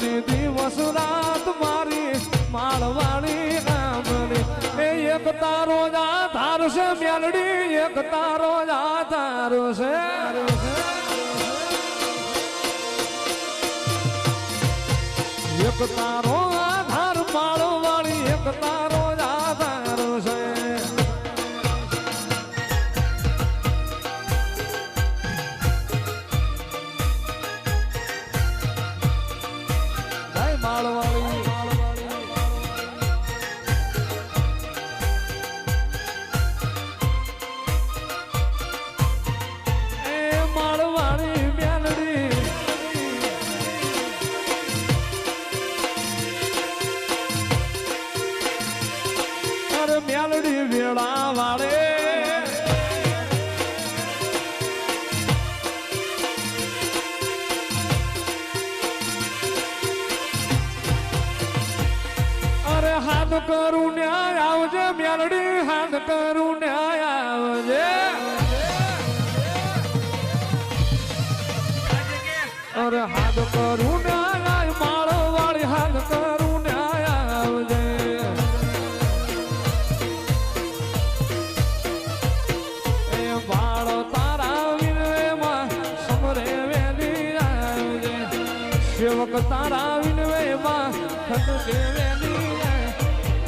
વીચતી દિવસ રાત મારી માળવાણી હાંભરી એ એક તારો જા આધાર છે મેલડી, એક તારો જા આધાર છે. એક તારો આધાર માળવાણી એક તારો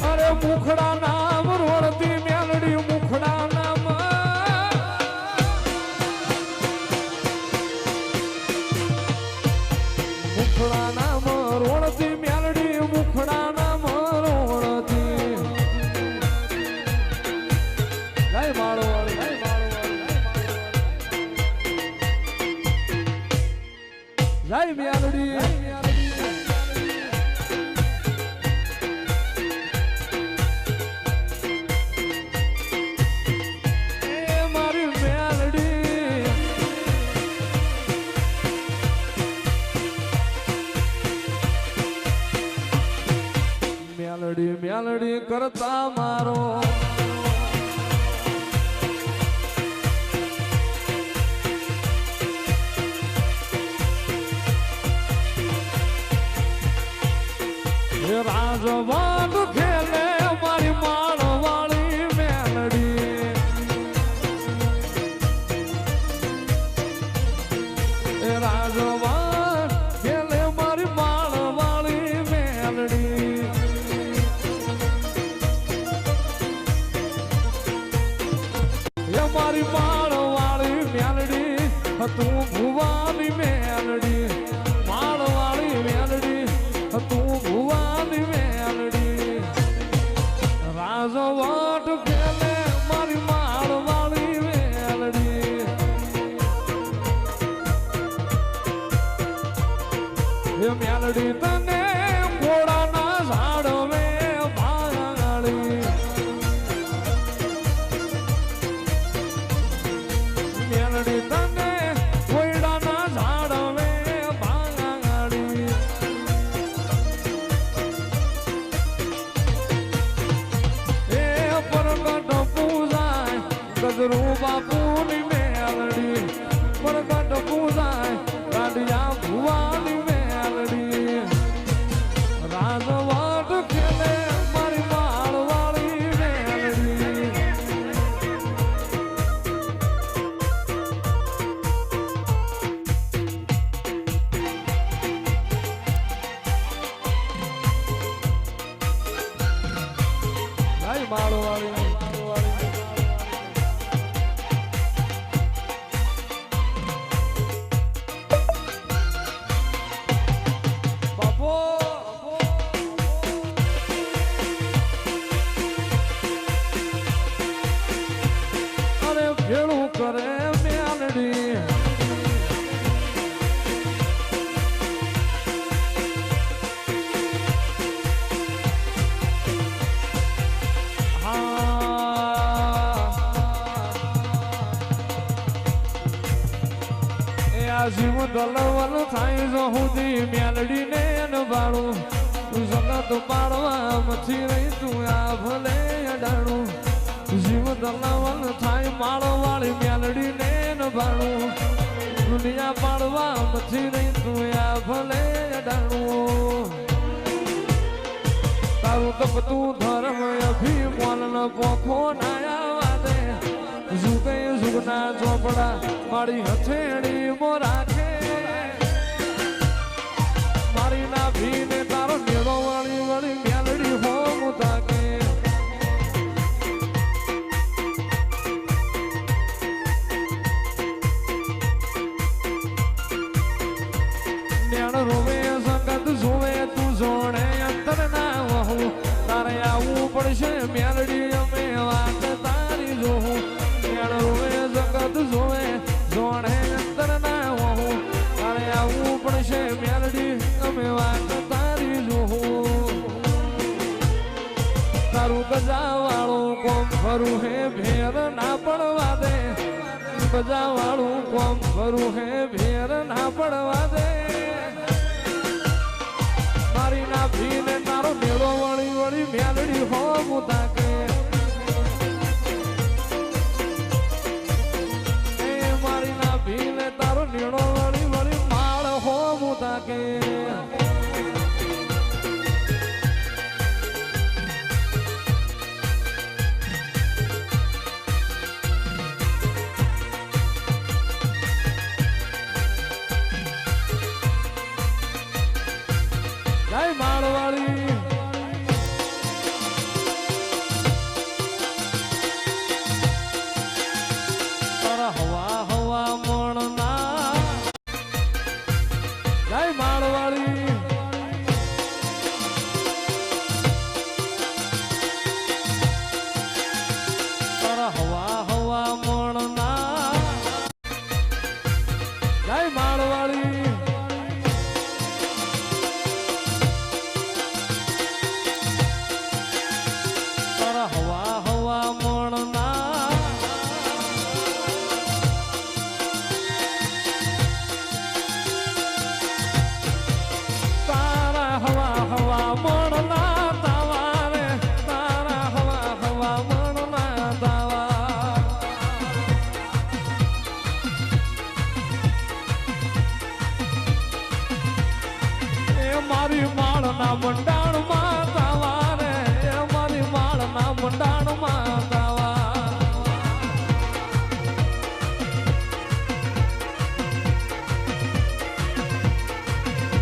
અરે મુખડા નામ રોડતી મેલડી મુખડા નામ. મુખડા નામ રોડતી મેલડી મુખડા નામ રોડતી જય માળો રાજવાન ખેલે એ જીવ દલવલ થાય જો સુધી મેલડી ને અનભાળું તું મથી રહી તું આ ભલે અડાણું જીવ થાય માળો વાળી મેલડી ને દુનિયા પાડવા નથી નહીં તું આ ભલે અભિમાન ન પોખો નાયા દે જુગે જુગના ચોપડા મારી હથેળી મારી આવવું મેરડી અમે વાત તારી જોવું મેળવે જગત જોવે જોડે અંતર ના હોઉં અરે આવું પણ છે મેલડી, અમે વાત તારી જોવું તારું ગજા વાળું કોમ ખરું હે ભેર ના પડવા દે ગજા વાળું કોમ ખરું હે ભેર ના પડવા દે તારો મેળો વળી વળી મેલડી હો મુતાકે એ મારી ના ભીને તારો નીળો વળી વળી માળ હો જય માળવાળી. મંડાણમાં તાવા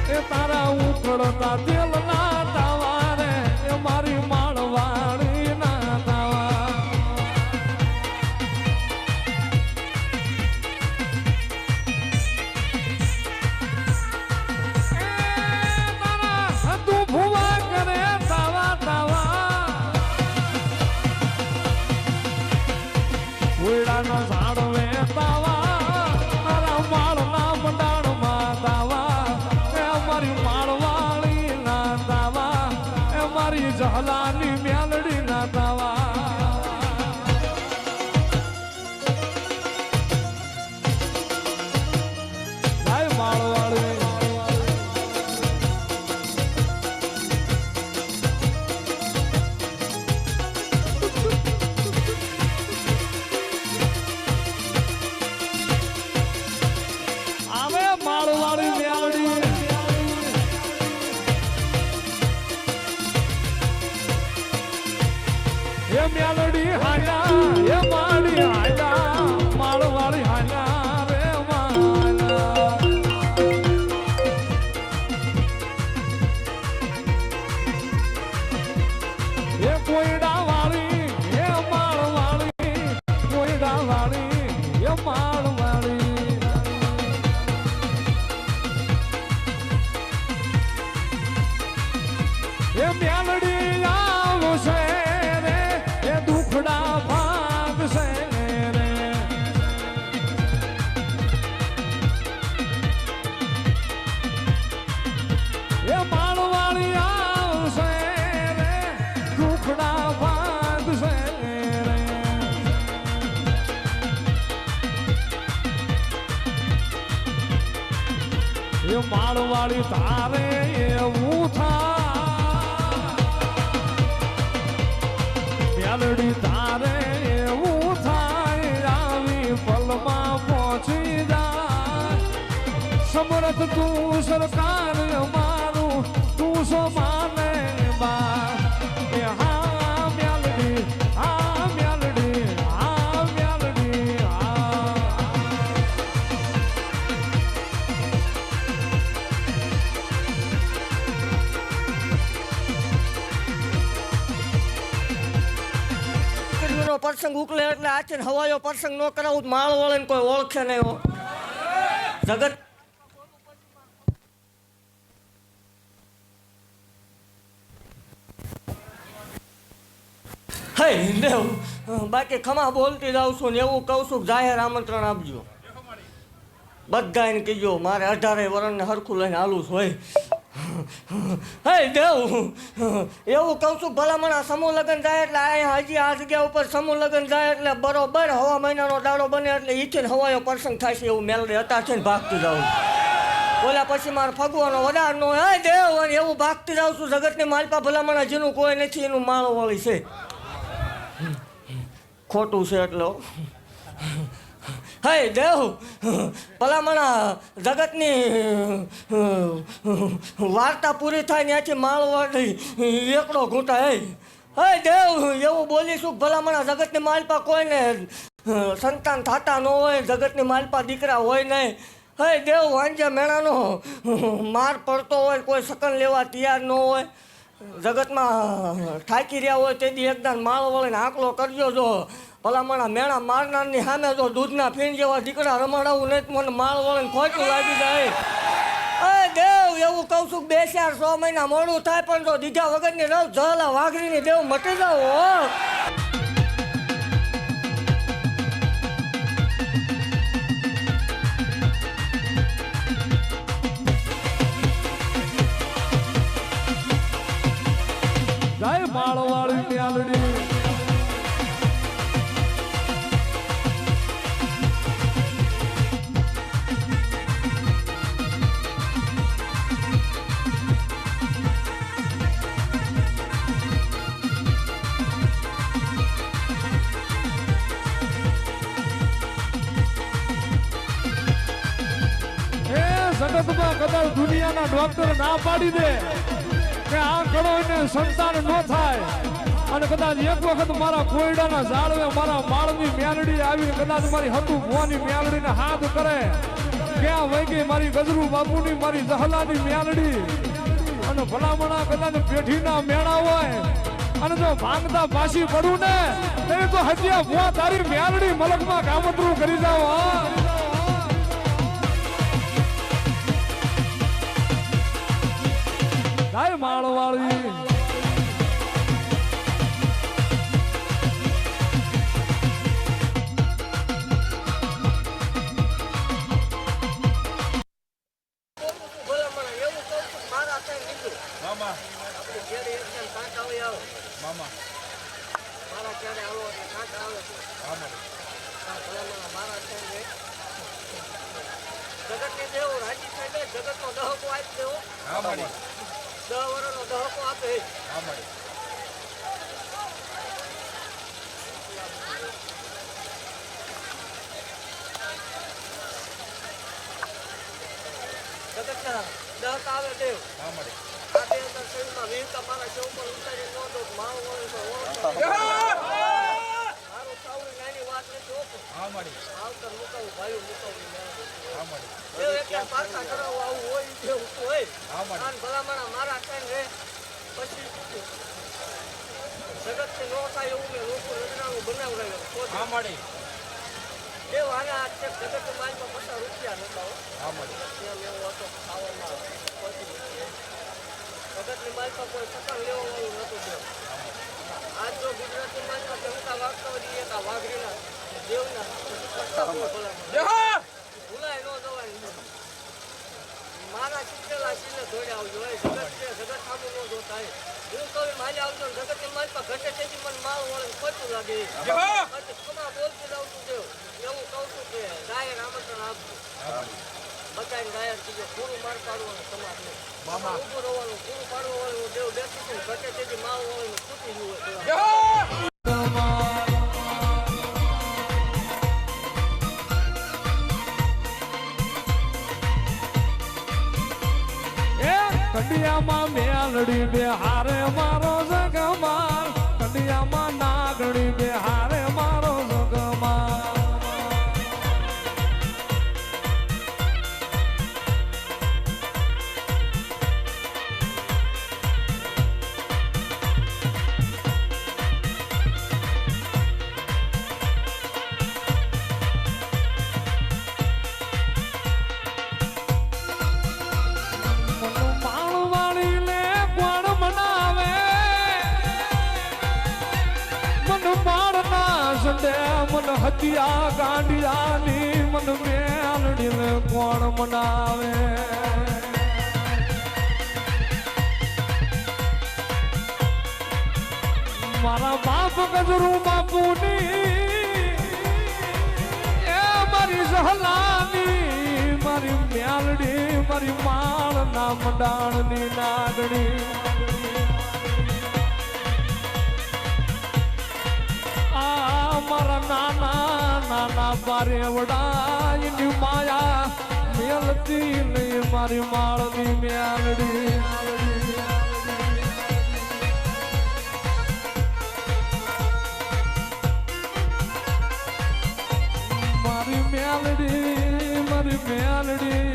એ તારા ઉકળતા તેલના મારી એ મેલડી હાયા એ માડી હાયા માળવાળી હાયા માળવાળી તારે એવું થાય. મેલડી તારે એવું થાય, આવી પલમાં પહોંચી જાય. સમરથ તું સરકાર મારું, તું સો માને પ્રસંગ ઉકલે એટલે આચે હવાયો પ્રસંગ ન કરાવું માળ વળે કોઈ ઓળખે નહીં જગત બાકી ખમા બોલતી જાઉં છું ને એવું કહું છું જાહેર આમંત્રણ આપજો. બધાને કહીજો મારે અઢારે વર્ષને હરખું લઈને હાલું છું હે દેવ, એવું કહું છું, ભલામણ આ સમૂહ લગ્ન થાય એટલે આ હજી આ જગ્યા ઉપર સમૂહ લગ્ન થાય એટલે બરોબર હવા મહિનાનો દાડો બને એટલે ઈથી હવાયો પ્રસંગ થાય છે એવું મેલડી અત્યારથી ને ભાગતું જાઉં ઓલા પછી મારે ફગવાનો વધાર નો હે દેવ, અને એવું ભાગતી જાઉં છું, જગતની માલપા ભલામણ જેનું કોઈ નથી, એનું માળો વાળી છે. ખોટું છે એટલે. હો. દેવ! ભલામણા જગતની વાર્તા પૂરી થાય ત્યાંથી માળવાડી એકડો ઘૂંટા, હે. હે, દેવ! એવું બોલીશું, ભલામણા જગતની માલપા કોઈને સંતાન થતા ન હોય, જગતની માલપા દીકરા હોય નહીં. હે, દેવ, વાંજે મેણાનો માર પડતો હોય, કોઈ સકન લેવા તૈયાર ન હોય. જગતમાં થાકી રહ્યા હોય તેથી એકદમ માળ વળીને આંકલો કરજો જો. ભલામણા મેણા મારનારની સામે જો દૂધના ફીણ જેવા દીકરા રમાડાવું નહીં, મને માળ વળીને ખોટું લાગી જાય. અરે દેવ, એવું કહું છું, બે ચાર સો મહિના મોડું થાય, પણ જો દીધા વગરની રવ જલા વાઘરીની દેવ મટી જાવ જય માળવાળી મ્યાલડી ડોક્ટર ના પાડી દે. કે આ કરો એને સંતાન ન થાય. અને કદાચ એક વખત મારા કોયડાના ઝાડવે મારા માળની મ્યાલડી આવીને કદાચ મારી હતું ભુવાની મ્યાલડીને હાથ કરે. ક્યાં વહી મારી ગજરુ બાપુની, મારી જહલાની મ્યાલડી અને ભલામણા કદાચ પેઢીના મેળા હોય. અને જો ભાંગતા પાછી પડું ને, તો તો આ ભુવા તારી મ્યાલડી મલકમાં કામતરું કરી જાવ હા? ત્યાં જગત ને દેવો રાજી થઈને જગતનો દહકો આપી દેવો દહ વર્ષનો દહકો આપે. જગતના દહક આવે દેવ આ બે અંદર શરીરમાં વીરતા મારા શેવ પર ઉતારી નો દો તો મારું વળી તો ઓળખો. મારું સાવરી નાની વાત નથી મળી. આવતર મુકાવું ભાઈ મુકાવું મળી. એ એક પાછા કરાવ આવું હોય ઈ હોય. હા મળી. આન ભલામણા મારા કાન રે પછી જગતથી નો થાય એવું મેં લોકો રચનાનું મળી. દેવ વાના આ છે જગતની માં પચાસ રૂપિયા નતા હો. એમ એવો હતો ખાવામાં જગતની માલમાં કોઈ સકન લેવા વાળું નતું આજ જો ગુજરાતની માલમાં જમતા વાગતા હોય એક આ વાઘરીના હોય મારા ચૂકેલા શીલે ધોડે આવજો જગત છે જગત ન જોતા હોય. હું એમ હાલે આવજો ને જગતની માલમાં ઘટે તેથી મને માલ વળે લાગે ખમા બોલતી છું દેવ એવું કહું છું કે ડાયર આમંત્રણ આપજો બધાને ડાયર કીધું પૂરું માર પાડવાનું તમારે નહીં ઊભું રહેવાનું પૂરું પાડવું વાળું દેવ બેસી છે ઘટે તેથી માલ વળે ખૂટી ગયું હોય માંડ્યામાં મેલડી બે હારે મારા કોણ મનાવે? મારા બાપ ગજરું બાપુની, એ મારી સહલાની મારી મ્યાલડી, મારી માળ ના મડાણની નાગડી આ મારા નાના નાના બારેવડા માયા ગલતી નહીં મારી માળની મ્યાલડી મારી મ્યાલડી મારી મ્યાલડી